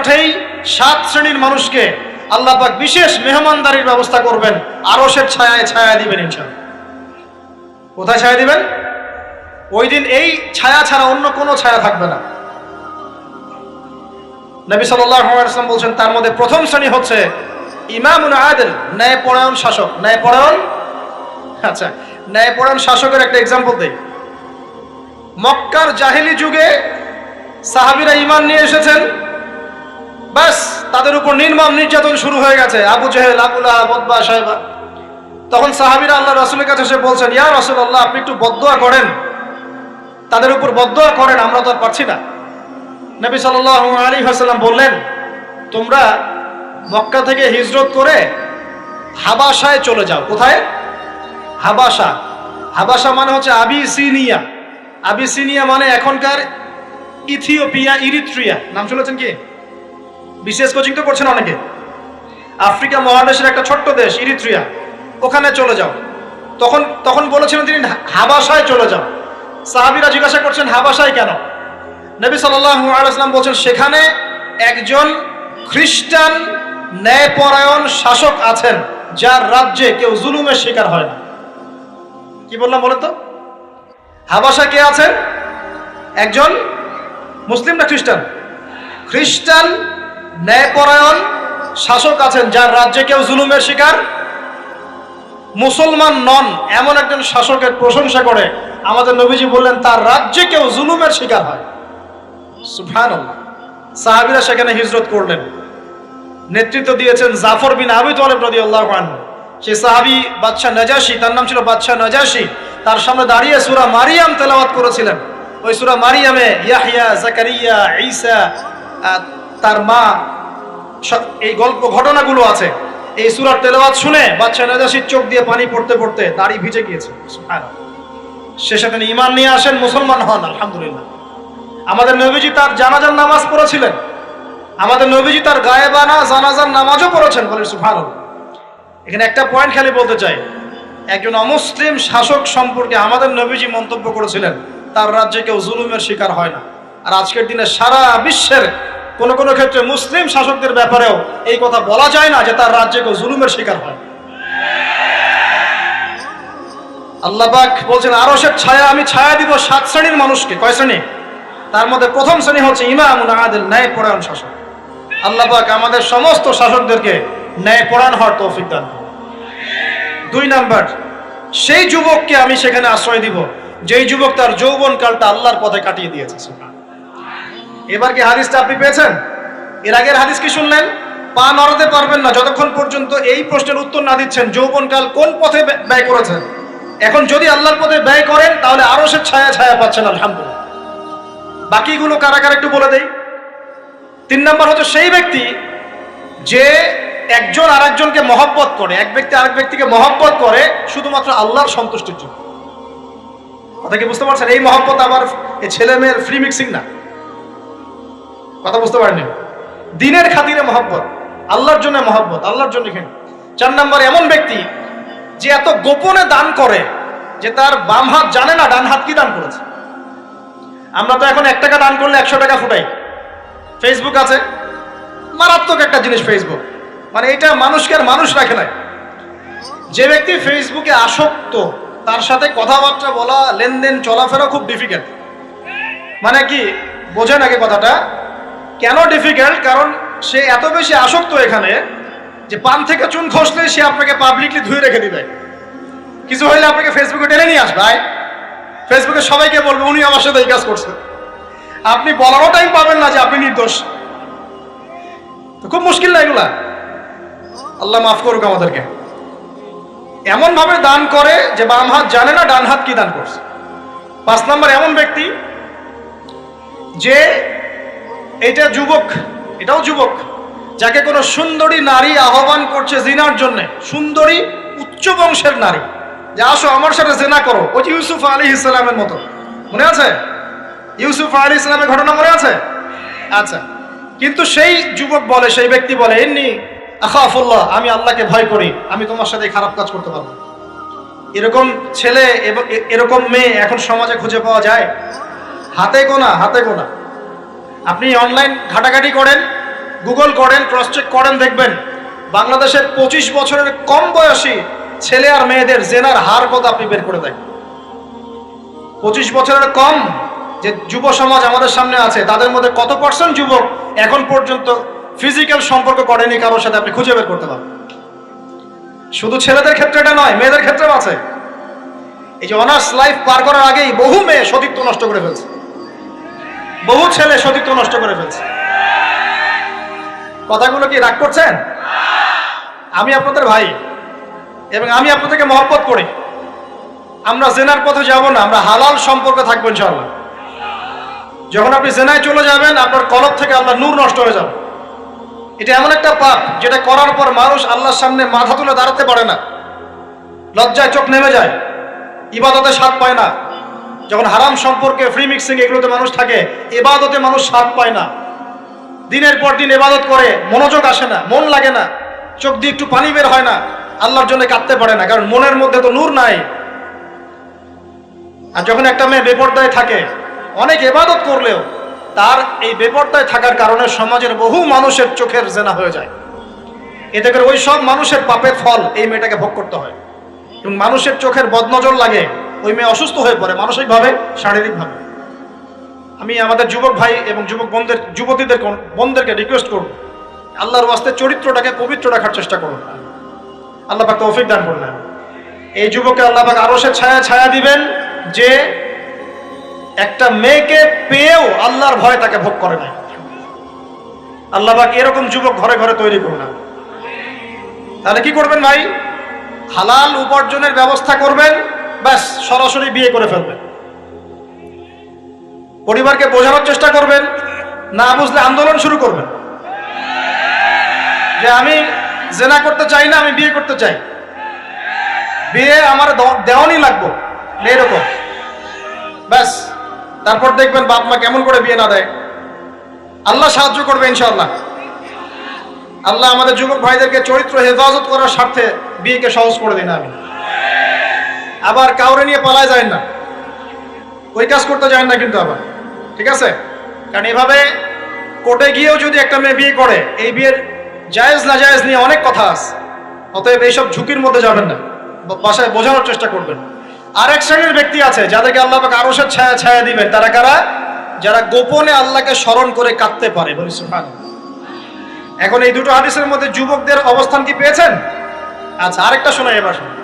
মাঠেই সাত শ্রেণির মানুষকে আল্লাহ পাক বিশেষ মেহমানদারির ব্যবস্থা করবেন, আরশের ছায়ায় ছায়া দিবেন ইনশাআল্লাহ। কোথায় ছায়া দিবেন? ওই দিন এই ছায়া ছাড়া অন্য কোনো ছায়া থাকবে না। নবী সাল্লাম বলছেন, তার মধ্যে প্রথম শ্রেণি হচ্ছে ইমামুন আদেল, ন্যায়পরায়ণ শাসক। ন্যায়পরায়ণ? আচ্ছা ন্যায়পরায়ণ শাসকের একটা এক্সাম্পল দেই। মক্কার জাহেলি যুগে সাহাবিরা ইমান নিয়ে এসেছেন। ব্যাস, তাদের উপর নির্মম নির্যাতন শুরু হয়ে গেছে। আবু জেহেল আবুল্লাহ বদবা সাহেবা। তখন সাহাবিরা আল্লাহ রসুলের কাছে এসে বলছেন, ইয়া রসুল আল্লাহ আপনি একটু বদোয়া করেন। তাদের উপর বদোয়া করেন, আমরা তো আর পারছি না। নবী সাল্লাহ আলী হাসাল্লাম বললেন, তোমরা মক্কা থেকে হিজরত করে হাবাসায় চলে যাও। কোথায়? হাবাসা হাবাসা মানে হচ্ছে আবিসিনিয়া। আবিসিনিয়া মানে এখনকার ইথিওপিয়া, ইরিত্রিয়া। নাম শুনেছেন কি? বিশেষ কোচিং তো করছেন অনেকে। আফ্রিকা মহাদেশের একটা ছোট্ট দেশ, ইরিত্রিয়া। ওখানে চলে যাও। তখন তখন বলেছিলেন তিনি হাবাসায় চলে যাও। সাহাবিরা জিজ্ঞাসা করছেন হাবাসায় কেন? নবী সাল্লাম বলছেন, সেখানে একজন খ্রিস্টান ন্যায়পরায়ণ শাসক আছেন, যার রাজ্যে কেউ জুলুমের শিকার হয় না। কি বললাম বলেন তো? হাবাসা কে আছেন? একজন মুসলিম না খ্রিস্টান? খ্রিস্টান ন্যায়পরায়ণ শাসক আছেন, যার রাজ্যে কেউ জুলুমের শিকার, মুসলমান নন, এমন একজন শাসকের প্রশংসা করে। আমাদের নবীজি বললেন, তার রাজ্যে কেউ জুলুমের শিকার হয়। সাহাবিরা সেখানে হিজরত করলেন। নেতৃত্ব দিয়েছেন জাফর বিন আবি তলেব রদি আল্লাহ সে সাহাবি বাদশাহ নাজাসি তার নাম ছিল বাদশাহ নাজাসি তার সামনে দাঁড়িয়ে সুরা মারিয়াম তেলাওয়াত করেছিলেন। ওই সুরা মারিয়ামে ইয়াহিয়া জাকারিয়া, ঈসা তার মা এই গল্প ঘটনাগুলো আছে। এই সুরার তেলাওয়াত শুনে বাদশাহ নাজাসির চোখ দিয়ে পানি পড়তে পড়তে দাড়ি ভিজে গিয়েছে। সে সেখানে ইমান নিয়ে আসেন, মুসলমান হন, আলহামদুলিল্লাহ। আমাদের নবীজি তার জানাজার নামাজ পড়েছিলেন। আমাদের নবীজি তার গায়ে গায়েবানা জানাজার নামাজও পড়েছেন বলে সুফান এখানে একটা পয়েন্ট খালি বলতে চাই। একজন অমুসলিম শাসক সম্পর্কে আমাদের নবীজি মন্তব্য করেছিলেন, তার রাজ্যে কেউ জুলুমের শিকার হয় না। আর আজকের দিনে সারা বিশ্বের কোন কোন ক্ষেত্রে মুসলিম শাসকদের ব্যাপারেও এই কথা বলা যায় না যে তার রাজ্যে কেউ জুলুমের শিকার হয়। আল্লাহবাক বলছেন, আরশের ছায়া, আমি ছায়া দিব সাত শ্রেণির মানুষকে। কয় শ্রেণি? তার মধ্যে প্রথম শ্রেণি হচ্ছে ইমামুন আদিল ন্যায় পরায়ণ শাসক। আল্লাহবাক আমাদের সমস্ত শাসকদেরকে ন্যায় পরায়ণ হওয়ার তৌফিক দান দুই নাম্বার, সেই যুবককে আমি সেখানে আশ্রয় দিব, যেই যুবক তার যৌবন কালটা আল্লাহর পথে কাটিয়ে দিয়েছে এবার কি হাদিসটা আপনি পেয়েছেন? এর আগের হাদিস কি শুনলেন? পা নড়াতে পারবেন না, যতক্ষণ পর্যন্ত এই প্রশ্নের উত্তর না দিচ্ছেন, যৌবনকাল কোন পথে ব্যয় করেছেন? এখন যদি আল্লাহর পথে ব্যয় করেন, তাহলে আরও সে ছায়া ছায়া পাচ্ছেন, আলহামদুলিল্লাহ। বাকিগুলো কারা কারা একটু বলে দেই? তিন নম্বর হচ্ছে সেই ব্যক্তি যে একজন আরেকজনকে মহব্বত করে, এক ব্যক্তি আরেক ব্যক্তিকে মহব্বত করে, শুধুমাত্র আল্লাহর সন্তুষ্টির জন্য। কথা কি বুঝতে পারছেন? এই মহব্বত আবার ছেলে মেয়ের ফ্রি মিক্সিং না। কথা বুঝতে পারেনি দিনের খাতিরে মহব্বত, আল্লাহর জন্য মহব্বত, আল্লাহর জন্য চার নম্বর এমন ব্যক্তি যে এত গোপনে দান করে যে তার বাম হাত জানে না ডান হাত কি দান করেছে। আমরা তো এখন এক টাকা দান করলে একশো টাকা ফুটাই। ফেসবুক আছে, মারাত্মক একটা জিনিস ফেসবুক মানে এটা মানুষকে আর মানুষ রাখে না। যে ব্যক্তি ফেসবুকে আসক্ত, তার সাথে কথাবার্তা বলা, লেনদেন, চলাফেরা খুব ডিফিকাল্ট মানে কি, বোঝেন আগে কথাটা কেন ডিফিকাল্ট কারণ সে এত বেশি আসক্ত এখানে যে পান থেকে চুন খসলে সে আপনাকে পাবলিকলি ধুয়ে রেখে দিবে। কিছু হইলে আপনাকে ফেসবুকে টেনে নিয়ে আসবে। আয়। ফেসবুকে সবাইকে বলবে, উনি আমার সাথে এই কাজ করছে। আপনি বলারও টাইম পাবেন না যে আপনি নির্দোষ। তো খুব মুশকিল না এগুলা? আল্লাহ মাফ করুক আমাদেরকে। এমন ভাবে দান করে যে বাম হাত জানে না, ডান হাত কি দান করছে। পাঁচ নম্বর এমন ব্যক্তি যে এটা যুবক, এটাও যুবক, যাকে কোনো সুন্দরী নারী আহ্বান করছে জিনার জন্য, সুন্দরী উচ্চ বংশের নারী। যে আসো আমার সাথে জেনা করো, ওই যে ইউসুফ আলী ইসলামের মতো। মনে আছে? ইউসুফ আলী ইসলামের ঘটনা মনে আছে? আচ্ছা কিন্তু সেই যুবক বলে, সেই ব্যক্তি বলে, এমনি আখাফুল্লাহ, আমি আল্লাহকে ভয় করি, আমি তোমার সাথে খারাপ কাজ করতে পারব এরকম ছেলে এবং এরকম মেয়ে এখন সমাজে খুঁজে পাওয়া যায়? হাতে গোনা হাতে গোনা। আপনি অনলাইন ঘাটাঘাটি করেন গুগল করেন ক্রস চেক করেন, দেখবেন বাংলাদেশের পঁচিশ বছরের কম বয়সী ছেলে আর মেয়েদের জেনার হার কত আপনি বের করে দেন? পঁচিশ বছরের কম যে যুব সমাজ আমাদের সামনে আছে, তাদের মধ্যে কত পার্সেন্ট যুবক এখন পর্যন্ত ফিজিক্যাল সম্পর্ক করেনি কারোর সাথে আপনি খুঁজে বের করতে পারেন শুধু ছেলেদের ক্ষেত্রে এটা নয়, মেয়েদের ক্ষেত্রেও আছে। এই যে অনার্স লাইফ পার করার আগেই বহু মেয়ে সতীত্ব নষ্ট করে ফেলছে। বহু ছেলে সতীত্ব নষ্ট করে ফেলছে। কথাগুলো কি রাগ করছেন? আমি আপনাদের ভাই এবং আমি আপনাদেরকে মহব্বত করি। আমরা জেনার পথে যাব না, আমরা হালাল সম্পর্কে থাকব ইনশাআল্লাহ। যখন আপনি জেনায় চলে যাবেন, আপনার কলব থেকে আল্লাহ নূর নষ্ট হয়ে যাবে। এটা এমন একটা পাপ যেটা করার পর মানুষ আল্লাহর সামনে মাথা তুলে দাঁড়াতে পারে না। লজ্জায় চোখ নেমে যায়, ইবাদতে স্বাদ পায় না। যখন হারাম সম্পর্কে ফ্রি মিক্সিং এগুলোতে মানুষ থাকে, এবাদতে মানুষ স্বাদ পায় না। দিনের পর দিন এবাদত করে, মনোযোগ আসে না, মন লাগে না, চোখ দিয়ে একটু পানি বের হয় না, আল্লাহর জন্য কাঁদতে পারে না, কারণ মনের মধ্যে তো নূর নাই। আর যখন একটা মেয়ে বেপর্দায় থাকে, অনেক এবাদত করলেও তার এই বেপর্দায় থাকার কারণে সমাজের বহু মানুষের চোখের জেনা হয়ে যায়। এতে করে ওই সব মানুষের পাপের ফল এই মেয়েটাকে ভোগ করতে হয়। এবং মানুষের চোখের বদনজর লাগে। ওই মেয়ে অসুস্থ হয়ে পড়ে মানসিকভাবে, শারীরিকভাবে। আমি আমাদের যুবক ভাই এবং যুবক বোনদের, যুবতীদের বোনদেরকে রিকোয়েস্ট করব। আল্লাহর ওয়াস্তে চরিত্রটাকে পবিত্র রাখার চেষ্টা করুন। আল্লাহ পাক তৌফিক দান করলেন এই যুবককে আল্লাহ পাক আরও সে ছায়া ছায়া দিবেন যে একটা মেয়েকে পেয়েও আল্লাহর ভয় তাকে ভোগ করে নাই। আল্লাহ পাক এরকম যুবক ঘরে ঘরে তৈরি করুন। তাহলে কি করবেন ভাই? হালাল উপার্জনের ব্যবস্থা করবেন, ব্যাস। সরাসরি বিয়ে করে ফেলবেন। পরিবারকে বোঝানোর চেষ্টা করবেন, না বুঝলে আন্দোলন শুরু করবেন। যে আমি জেনা করতে চাই না, আমি বিয়ে করতে চাই। বিয়ে আমার দেওয়ানি লাগবো এরকম ব্যাস, তারপর দেখবেন বাপ মা কেমন করে বিয়ে না দেয়। আল্লাহ সাহায্য করবে ইনশাআল্লাহ। আল্লাহ আমাদের যুবক ভাইদেরকে চরিত্র হেফাজত করার স্বার্থে বিয়েকে সহজ করে দিন আমি আবার কাউরে নিয়ে পালায় যায় না। ওই কাজ করতে যায় না কিন্তু আবার। ঠিক আছে? কারণ এভাবে কোর্টে গিয়েও যদি একটা মেয়ে বিয়ে করে, এই বিয়ের জায়েজ না জায়েজ নিয়ে অনেক কথা আছে। অতএব এইসব ঝুঁকির মধ্যে যাবেন না। বাসায় বোঝানোর চেষ্টা করবেন। আরেক শ্রেণির ব্যক্তি আছে, যাদেরকে আল্লাহ পাক আরশের ছায়া ছায়া দিবেন। তারা কারা? যারা গোপনে আল্লাহকে স্মরণ করে কাঁদতে পারে। বলি সুবহানাল্লাহ। এখন এই দুটো হাদিসের মধ্যে যুবকদের অবস্থান কি পেয়েছেন? আচ্ছা আরেকটা শোনাই এবার। শুনুন।